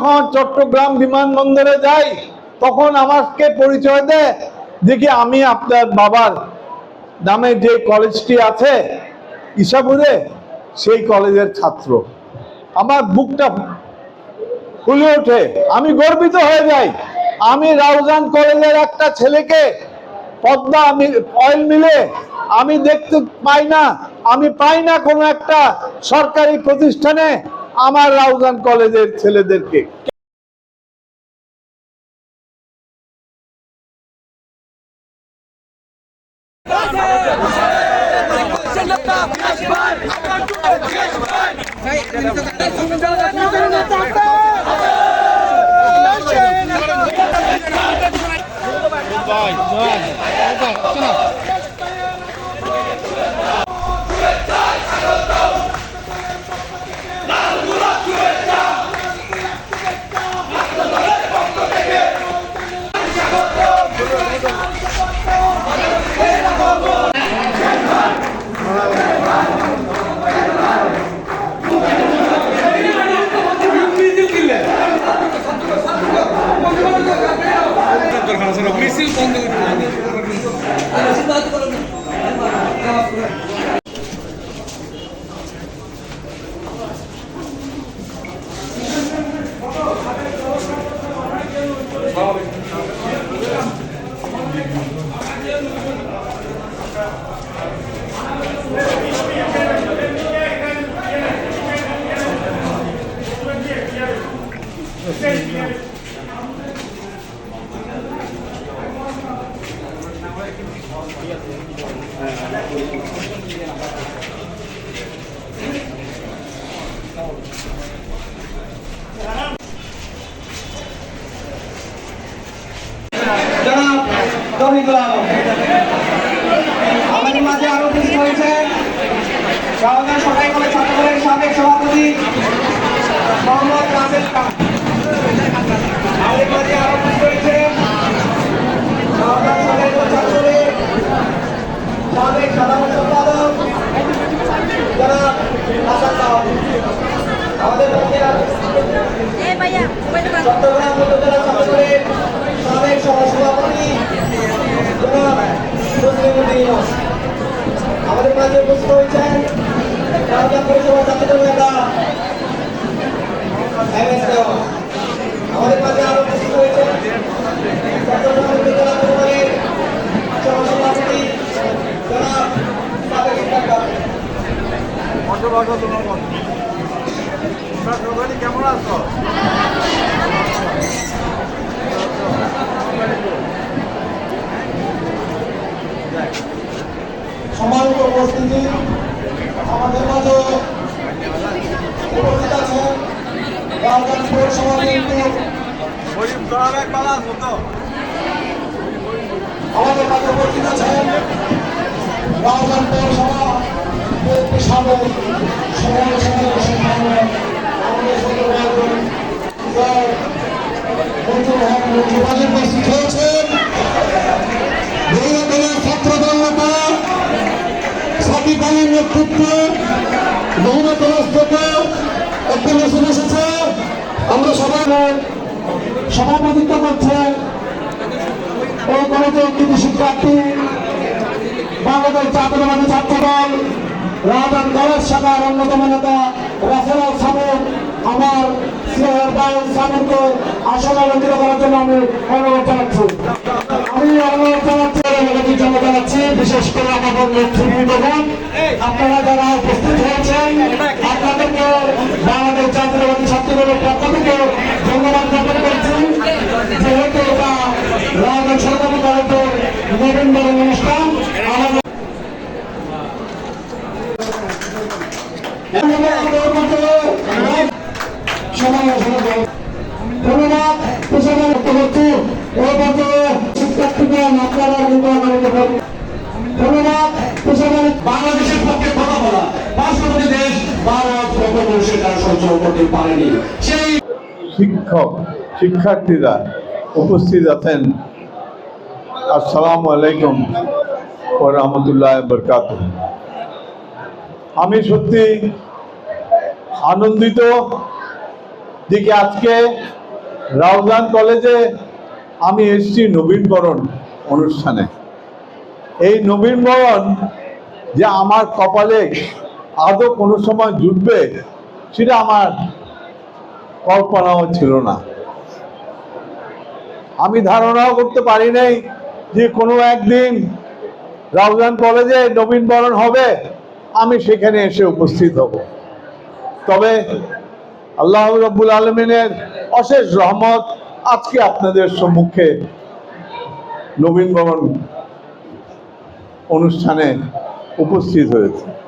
যখন চট্টগ্রাম বিমানবন্দরে যাই, তখন আমাকে পরিচয় দেয়, দেখি আমি আপনার বাবার নামে যে কলেজটি আছে ইসাপুরে সেই কলেজের ছাত্র। আমার বুকটা ফুলে ওঠে। আমি গর্বিত হয়ে যাই। আমি রাউজান কলেজের একটা ছেলেকে পদ্মা মিল- অয়েল মিলে আমি দেখতে পাই না। আমি পাই না কোনো একটা সরকারি প্রতিষ্ঠানে আমার রাউজান কলেজের ছেলেদেরকে। আমাদের মাঝে আরও উপস্থিত হয়েছে শাহজাহান সরকারি কলেজ ছাত্রদলের সাবেক সভাপতি মোহাম্মদ রাসেল খান আরও উপস্থিত হয়েছে শাহজাহান সরকারি কলেজ ছাত্রদলের সাবেক সাধারণ সম্পাদক জনাব হাসান রাও। আমাদের মধ্যে আরও Eh, vaya, bueno, va. Chittagong উপজেলা ছাত্রদলের সাবেক সহসভাপতি জনাব মুসলিমুদ্দিন ইমাম। আমাদের মাঝে উপস্থিত হয়েছেন রাজা পৌরসভা ছাত্রদল নেতা এম এস দেওয়া আমাদের মাঝে আরও উপস্থিত হয়েছেন চট্টগ্রাম উপজেলা পরিবারের সহসভাপতি জনাব সাবেক ইন্টার কেমন আছো? সম্মানিত উপস্থিতি আমাদের মাঝে উপস্থিত আছেন রাজধানী পৌরসভা আমাদের মাঝে উপস্থিত আছেন রাজধানী পৌরসভা সাবেক থেকে একটি এসেছে আমরা সবাই সভাপতিত্ব করছে এই কলেজের কৃতি শিক্ষার্থী বাংলাদেশ জাতীয়বাদী ছাত্রদল রাজান কলেজ শাখার অন্যতম নেতা রাসেল সামুন। আমার সামুনকে আসন অলঙ্কিত করার জন্য আমি অনুরোধ জানাচ্ছি। আমি অনুরোধ জানাচ্ছি অনুমতির জন্য জানাচ্ছি, বিশেষ করে আমাদের নেতৃবৃন্দগণ আপনারা যারা উপস্থিত হয়েছেন, আপনাদেরকে বাংলাদেশ জাতীয়বাদী ছাত্রদলের পক্ষ থেকে ধন্যবাদ জ্ঞাপন করছি যেহেতু এটা রাজধানী সরকারি কলেজের নবীনবরণ অনুষ্ঠান আমাদের ধন্যবাদ পেশাদার করছি এই পর্যায়ে শিক্ষার্থীগণ আপনারা নির্বাচন করুন ধন্যবাদ পেশাদার শিক্ষক শিক্ষার্থীরা উপস্থিত আছেন। আসসালামু আলাইকুম ও রহমতুল্লাহ বরকাত আমি সত্যি আনন্দিত। দিকে আজকে রাউজান কলেজে আমি এসেছি নবীনবরণ অনুষ্ঠানে। এই নবীনবরণ যে আমার কপালে আদৌ কোনো সময় জুটবে সেটা আমার কল্পনাও ছিল না। আমি ধারণাও করতে পারি নাই যে কোনো একদিন রাউজান কলেজে নবীনবরণ হবে। আমি সেখানে এসে উপস্থিত হব। তবে আল্লাহ রব্বুল আলমিনের অশেষ রহমত আজকে আপনাদের সম্মুখে নবীন ভবন অনুষ্ঠানে উপস্থিত হয়েছে।